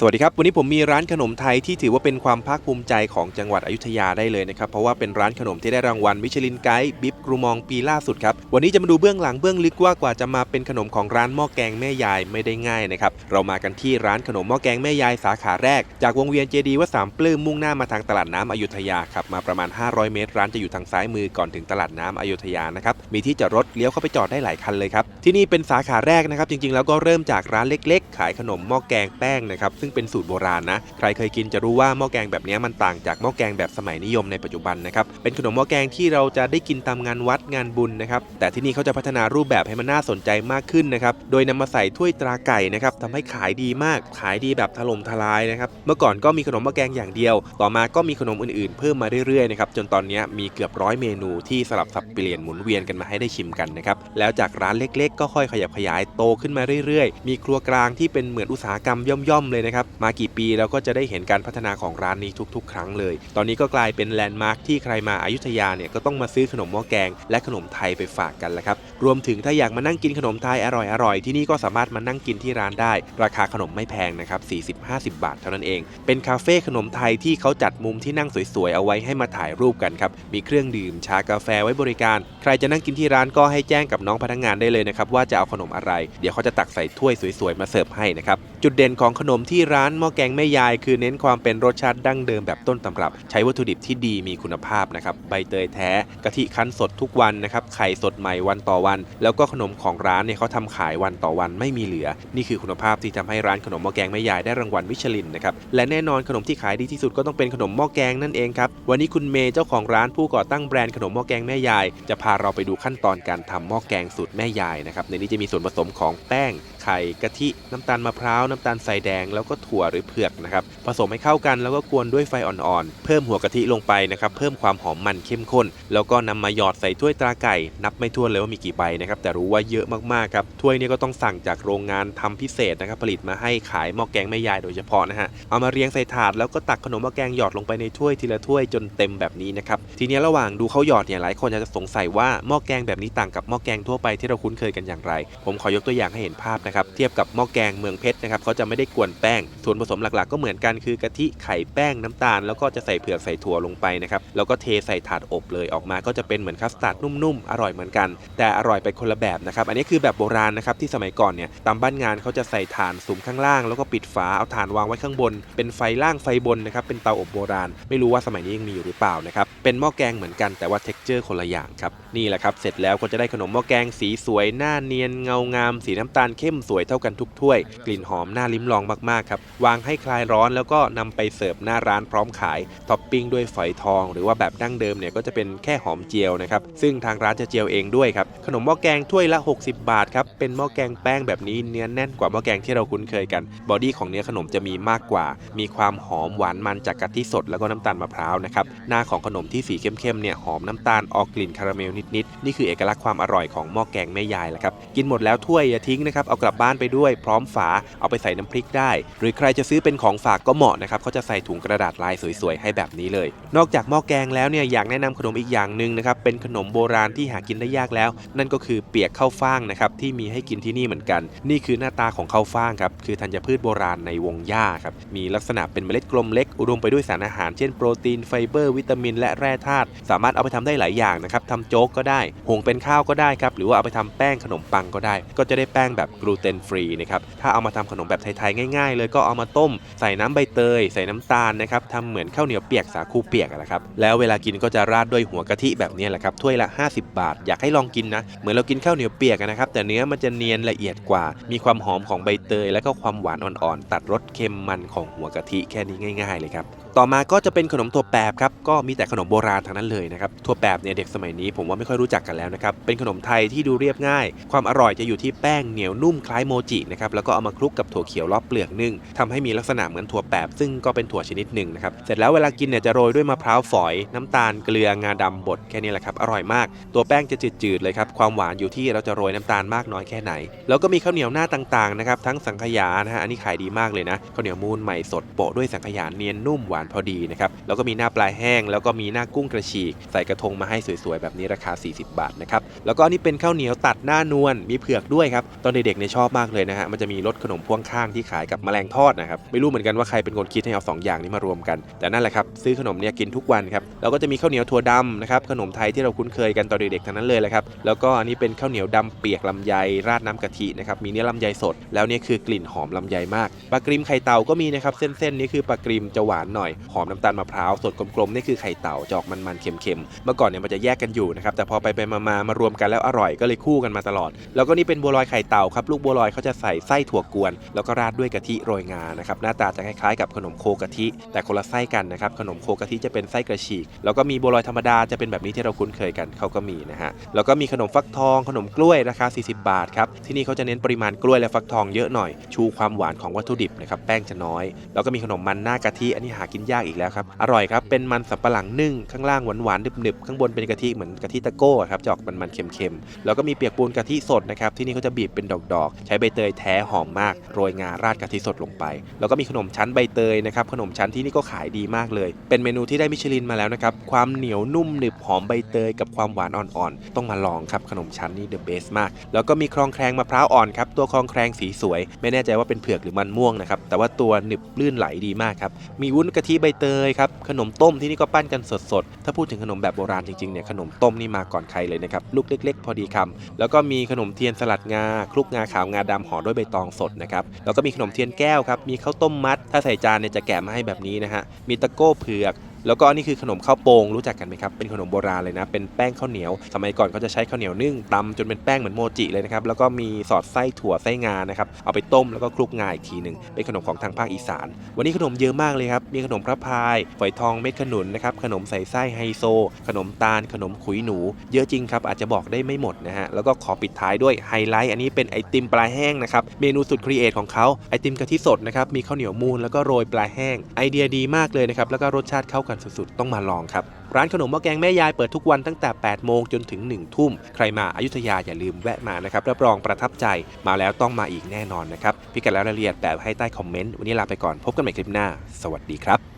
สวัสดีครับ วันนี้ผมมีร้านขนมไทยที่ถือว่าเป็นความภาคภูมิใจของจังหวัดอยุธยาได้เลยนะครับ เพราะว่าเป็นร้านขนมที่ได้รางวัลมิชลินไกด์บิ๊บกรูมองปีล่าสุดครับ วันนี้จะมาดูเบื้องหลังเบื้องลึกว่ากว่าจะมาเป็นขนมของร้านหม้อแกงแม่ยายไม่ได้ง่ายนะครับ เรามากันที่ร้านขนมหม้อแกงแม่ยายสาขาแรก จากวงเวียนเจดีย์วัดสามปลื้มมุ่งหน้ามาทางตลาดน้ำอยุธยาครับมาประมาณ 500 เมตร ร้านจะอยู่ทางซ้ายมือก่อนถึงตลาดน้ำอยุธยานะครับมีที่จอดรถเลี้ยวเข้าไปจอดได้หลายคันเลยครับที่นี่เป็นสาขาแรกนะครับจริง ๆ แล้วก็เริ่มจากร้านเล็ก ๆ ขายขนมหม้อแกงแป้งนะครับซึ่งเป็นสูตรโบราณนะ ใครเคยกินจะรู้ว่าหม้อแกงแบบนี้มันต่างจากหม้อแกงแบบสมัยนิยมในปัจจุบันนะครับ เป็นขนมหม้อแกงที่เราจะได้กินตามงานวัดงานบุญนะครับ แต่ที่นี่เขาจะพัฒนารูปแบบให้มันน่าสนใจมากขึ้นนะครับ โดยนำมาใส่ถ้วยตราไก่นะครับทำให้ขายดีมาก ขายดีแบบถล่มทลายนะครับ เมื่อก่อนก็มีขนมหม้อแกงอย่างเดียว ต่อมาก็มีขนมอื่นๆ เพิ่มมาเรื่อยๆนะครับ จนตอนนี้มีเกือบร้อยเมนูที่สลับสับเปลี่ยนหมุนเวียนกันมาให้ได้ชิมกันนะครับ แล้วจากร้านเล็ก ๆ ก็ค่อยขยับขยายโตขึ้นมาเรื่อยๆ มีครัวกลางที่เป็นเหมือนอุตสาหกรรมย่อมๆเลยนะครับมากี่ปีเราก็จะได้เห็นการพัฒนาของร้านนี้ทุกๆ ครั้งเลย ตอนนี้ก็กลายเป็นแลนด์มาร์คที่ใครมาอายุทยาเนี่ยก็ต้องมาซื้อขนมหม้อแกง และขนมไทยไปฝากกันแหละครับ รวมถึงถ้าอยากมานั่งกินขนมไทยอร่อยๆ ที่นี่ก็สามารถมานั่งกินที่ร้านได้ ราคาขนมไม่แพงนะครับ40-50 บาทเท่านั้นเอง เป็นคาเฟ่ขนมไทยที่เขาจัดมุมที่นั่งสวยๆเอาไว้ให้มาถ่ายรูปกันครับ มีเครื่องดื่มชากาแฟไว้บริการ ใครจะนั่งกินที่ร้านก็ให้แจ้งกับน้องพนักงานได้เลยนะครับว่าจะเอาขนมอะไร เดี๋ยวเขาจะตักใส่ถ้วยสวยๆมาเสิร์ฟให้นะครับ จุดเด่นของขนมที่ร้านหม้อแกงแม่ยาย คือเน้นความเป็นรสชาติดั้งเดิมแบบต้นตำรับ ใช้วัตถุดิบที่ดีมีคุณภาพนะครับใบเตยแท้กะทิคั้นสดทุกวันนะครับไข่สดใหม่วันต่อวัน แล้วก็ขนมของร้านเนี่ยเขาทำขายวันต่อวันไม่มีเหลือ นี่คือคุณภาพที่ทำให้ร้านขนมหม้อแกงแม่ยายได้รางวัลมิชลินนะครับและแน่นอนขนมที่ขายดีที่สุดก็ต้องเป็นขนมหม้อแกงนั่นเองครับวันนี้คุณเมย์เจ้าของร้านผู้ก่อตั้งแบรนด์ขนมหม้อแกงแม่ยาย จะพาเราไปดูขั้นตอนการทำหม้อแกงสูตรแม่ยายนะครับในนี้จะมีส่วนผสมของแป้งไข่กะทิน้ำตาลมะพร้าวน้ำตาลทรายแดงแล้วก็ถั่วหรือเผือกนะครับผสมให้เข้ากันแล้วก็กวนด้วยไฟอ่อนๆ เพิ่มหัวกะทิลงไปนะครับเพิ่มความหอมมันเข้มข้น แล้วก็นำมาหยอดใส่ถ้วยตราไก่ นับไม่ถ้วนเลยว่ามีกี่ใบนะครับแต่รู้ว่าเยอะมากๆครับถ้วยนี้ก็ต้องสั่งจากโรงงานทำพิเศษนะครับผลิตมาให้ขายหม้อแกงแม่ยายโดยเฉพาะนะฮะเอามาเรียงใส่ถาดแล้วก็ตักขนมหม้อแกงหยอดลงไปในถ้วยทีละถ้วยจนเต็มแบบนี้นะครับทีนี้ระหว่างดูเขาหยอดเนี่ยหลายคนอาจจะสงสัยว่าหม้อแกงแบบนี้ต่างกับหม้อแกงทั่วไปที่เราคุ้นเคยกันอย่างไร ผมขอยกตัวอย่างให้เห็นภาพนะครับเทียบกับหม้อแกงเมืองเพชรนะครับเขาจะไม่ได้กวนแป้งส่วนผสมหลักๆ ก็เหมือนกันคือกะทิไข่แป้งน้ำตาล แล้วก็จะใส่เผือกใส่ถั่วลงไปนะครับแล้วก็เทใส่ถาดอบเลยออกมาก็จะเป็นเหมือนคัสตาร์ดนุ่มๆอร่อยเหมือนกัน แต่อร่อยไปคนละแบบนะครับอันนี้คือแบบโบราณนะครับที่สมัยก่อนเนี่ยตามบ้านงานเขาจะใส่ถานสุมข้างล่าง แล้วก็ปิดฝาเอาถานวางไว้ข้างบน เป็นไฟล่างไฟบนนะครับเป็นเตาอบโบราณ ไม่รู้ว่าสมัยนี้ยังมีอยู่หรือเปล่านะครับเป็นหม้อแกงเหมือนกันแต่ว่าเท็กเจอร์คนละอย่างครับ นี่แหละครับ เสร็จแล้วก็จะได้ขนมหม้อแกงสีสวยหน้าเนียนเงางาม สีน้ำตาลเข้มสวยเท่ากันทุกถ้วย กลิ่นหอมน่าลิ้มลองมากๆครับ วางให้คลายร้อนแล้วก็นำไปเสิร์ฟหน้าร้านพร้อมขายท็อปปิ้งด้วยฝอยทอง หรือว่าแบบดั้งเดิมเนี่ยก็จะเป็นแค่หอมเจียวนะครับซึ่งทางร้านจะเจียวเองด้วยครับขนมหม้อแกงถ้วยละ 60 บาทครับเป็นหม้อแกงแป้งแบบนี้เนื้อแน่นกว่าหม้อแกงที่เราคุ้นเคยกัน บอดี้ของเนื้อขนมจะมีมากกว่า มีความหอมหวานมันจากกะทิสดแล้วก็น้ำตาลมะพร้าวนะครับหน้าของขนมที่สีเข้มๆเนี่ยหอมน้ำตาลออกกลิ่นคาราเมลนิดๆนี่คือเอกลักษณ์ความอร่อยของหม้อแกงแม่ยายแหละครับกินหมดแล้วถ้วยอย่าทิ้งนะครับเอากลับบ้านไปด้วยพร้อมฝาเอาไปใส่น้ำพริกได้ หรือใครจะซื้อเป็นของฝากก็เหมาะนะครับเขาจะใส่ถุงกระดาษลายสวยๆให้แบบนี้เลย นอกจากหม้อแกงแล้วเนี่ยอยากแนะนำขนมอีกอย่างหนึ่งนะครับเป็นขนมโบราณที่หากินได้ยากแล้ว นั่นก็คือเปียกข้าวฟ่างนะครับที่มีให้กินที่นี่เหมือนกัน นี่คือหน้าตาของข้าวฟ่างครับคือธัญพืชโบราณในวงหญ้าครับมีลักษณะเป็นเมล็ดกลมเล็ก อุดมไปด้วยสารอาหารเช่นโปรตีนไฟเบอร์ วิตามิน และแร่ธาตุสามารถเอาไปทำได้หลายอย่างนะครับทำโจ๊กก็ได้หุงเป็นข้าวก็ได้ครับหรือว่าเอาไปทำแป้งขนมปังก็ได้ ก็จะได้แป้งแบบกลูเตนฟรีนะครับถ้าเอามาทำขนมแบบไทยๆง่ายๆ เลยก็เอามาต้ม ใส่น้ำใบเตย ใส่น้ำตาลนะครับทำเหมือนข้าวเหนียวเปียกสาคูเปียกอะแหละครับแล้วเวลากินก็จะราดด้วยหัวกะทิแบบนี้แหละครับถ้วยละ 50 บาท อยากให้ลองกินนะเหมือนเรากินข้าวเหนียวเปียกนะครับแต่เนื้อมันจะเนียนละเอียดกว่า มีความหอมของใบเตย แล้วก็ความหวานอ่อนๆตัดรสเค็มมันของหัวกะทิแค่นี้ง่าย ๆ เลยครับ ต่อมาก็จะเป็นขนมถั่วแปบครับก็มีแต่ขนมโบราณทั้งนั้นเลยนะครับถั่วแปบเนี่ยเด็กสมัยนี้ผมว่าไม่ค่อยรู้จักกันแล้วนะครับเป็นขนมไทยที่ดูเรียบง่าย ความอร่อยจะอยู่ที่แป้งเหนียวนุ่มคล้ายโมจินะครับแล้วก็เอามาคลุกกับถั่วเขียวรอบเปลือกนึ่งทำให้มีลักษณะเหมือนถั่วแปบซึ่งก็เป็นถั่วชนิดหนึ่งนะครับเสร็จแล้วเวลากินเนี่ยจะโรยด้วยมะพร้าวฝอย น้ำตาลเกลืองาดำบดแค่นี้แหละครับอร่อยมาก ตัวแป้งจะจืดๆเลยครับความหวานอยู่ที่เราจะโรยน้ำตาลมากน้อยแค่ไหน แล้วก็มีข้าวเหนียวหน้าต่างๆนะครับทั้งสังขยานะฮะอันนี้ขายดีมากเลยนะข้าวเหนียวมูนใหม่สดโปะด้วยสังขยาเนียนนุ่มหวานพอดีนะครับ แล้วก็มีหน้าปลาแห้ง แล้วก็มีหน้ากุ้งกระฉีก ใส่กระทงมาให้สวยๆ แบบนี้ราคา 40 บาทนะครับ แล้วก็นี่เป็นข้าวเหนียวตัดหน้านวล มีเผือกด้วยครับ ตอนเด็กๆเนี่ยชอบมากเลยนะฮะ มันจะมีรสขนมพ่วงข้างที่ขายกับแมลงทอดนะครับ ไม่รู้เหมือนกันว่าใครเป็นคนคิดให้เอาสองอย่างนี้มารวมกัน แต่นั่นแหละครับ ซื้อขนมเนี่ยกินทุกวันครับ แล้วก็จะมีข้าวเหนียวถั่วดำนะครับ ขนมไทยที่เราคุ้นเคยกันตอนเด็กๆทั้งนั้นเลยแหละครับ แล้วก็อันนี้เป็นข้าวเหนียวดำเปียกลำไยราดน้ำกะทินะครับ มีเนื้อลำไยสด แล้วเนี่ยคือกลิ่นหอมลำไยมากปลากริมไข่เต่าก็มีนะครับ เส้นๆนี้คือปลากริมจะหวานหน่อยหอมน้ำตาลมะพร้าวสดกลมๆนี่คือไข่เต่าจอกมันๆเค็มๆเมื่อก่อนเนี่ยมันจะแยกกันอยู่นะครับแต่พอไปไปมาๆมารวมกันแล้วอร่อยก็เลยคู่กันมาตลอด แล้วก็นี่เป็นบัวลอยไข่เต่าครับลูกบัวลอยเขาจะใส่ไส้ถั่วกวน แล้วก็ราดด้วยกะทิโรยงานะครับหน้าตาจะคล้ายๆกับขนมโคกะทิ แต่คนละไส้กันนะครับขนมโคกะทิจะเป็นไส้กระฉีกแล้วก็มีบัวลอยธรรมดาจะเป็นแบบนี้ที่เราคุ้นเคยกันเขาก็มีนะฮะแล้วก็มีขนมฟักทอง ขนมกล้วยราคา 40 บาทครับที่นี่เขาจะเน้นปริมาณกล้วยและฟักทองเยอะหน่อยชูความหวานของวัตถุดิบนะครับแป้งจะน้อย แล้วก็มีขนมมันหน้ากะทิอันนี้หากินยากอีกแล้วครับ อร่อยครับ เป็นมันสับปะหลังนึ่ง ข้างล่างหวานๆหนึบๆ ข้างบนเป็นกะทิเหมือนกะทิตะโก้ครับจะออกมันๆเค็มๆ แล้วก็มีเปียกปูนกะทิสดนะครับ ที่นี่เขาจะบีบเป็นดอกๆ ใช้ใบเตยแท้หอมมาก โรยงาราดกะทิสดลงไป แล้วก็มีขนมชั้นใบเตยนะครับ ขนมชั้นที่นี่ก็ขายดีมากเลย เป็นเมนูที่ได้มิชลินมาแล้วนะครับ ความเหนียวนุ่มหนึบหอมใบเตยกับความหวานอ่อนๆ ต้องมาลองครับ ขนมชั้นนี่เดอะเบสมาก แล้วก็มีคลองแครงมะพร้าวอ่อนครับ ตัวคลองแครงสีสวย ไม่แน่ใจว่าเป็นเผือกหรือมันม่วงนะครับ แต่ว่าตัวหนึบลื่นไหลดีมากครับ มีวุ้นกะทิใบเตยครับขนมต้มที่นี่ก็ปั้นกันสดๆ ถ้าพูดถึงขนมแบบโบราณจริงๆเนี่ยขนมต้มนี่มาก่อนใครเลยนะครับลูกเล็ก ๆ พอดีคำแล้วก็มีขนมเทียนสลัดงาคลุกงาขาวงาดำห่อด้วยใบตองสดนะครับแล้วก็มีขนมเทียนแก้วครับมีข้าวต้มมัด ถ้าใส่จานเนี่ยจะแกะมาให้แบบนี้นะฮะมีตะโก้เผือก แล้วก็อันนี้คือขนมข้าวโป่งรู้จักกันไหมครับเป็นขนมโบราณเลยนะ เป็นแป้งข้าวเหนียว สมัยก่อนเขาจะใช้ข้าวเหนียวนึ่งตำจนเป็นแป้งเหมือนโมจิเลยนะครับแล้วก็มีสอดไส้ถั่วไส้งานะครับเอาไปต้มแล้วก็คลุกงาอีกทีหนึ่งเป็นขนมของทางภาคอีสาน วันนี้ขนมเยอะมากเลยครับมีขนมพระพายฝอยทองเม็ดขนุนนะครับขนมใส่ไส้ไฮโซ ขนมตาลขนมขุยหนู เยอะจริงครับอาจจะบอกได้ไม่หมดนะฮะแล้วก็ขอปิดท้ายด้วยไฮไลท์อันนี้เป็นไอติมปลาแห้งนะครับเมนูสุดครีเอทของเขาไอติมกะทิสดนะครับมีข้าวเหนียวมูนแล้วก็โรยปลาแห้งไอเดียดีมากเลยนะครับแล้วก็รสชาติเข้ากันสุดๆ ต้องมาลองครับ ร้านขนมหม้อแกงแม่ยายเปิดทุกวันตั้งแต่ 8 โมงจนถึง 1 ทุ่ม ใครมาอายุทยาอย่าลืมแวะมานะครับรับรองประทับใจมาแล้วต้องมาอีกแน่นอนนะครับพิกัดและรายละเอียดแปะให้ใต้คอมเมนต์วันนี้ลาไปก่อนพบกันใหม่คลิปหน้า สวัสดีครับ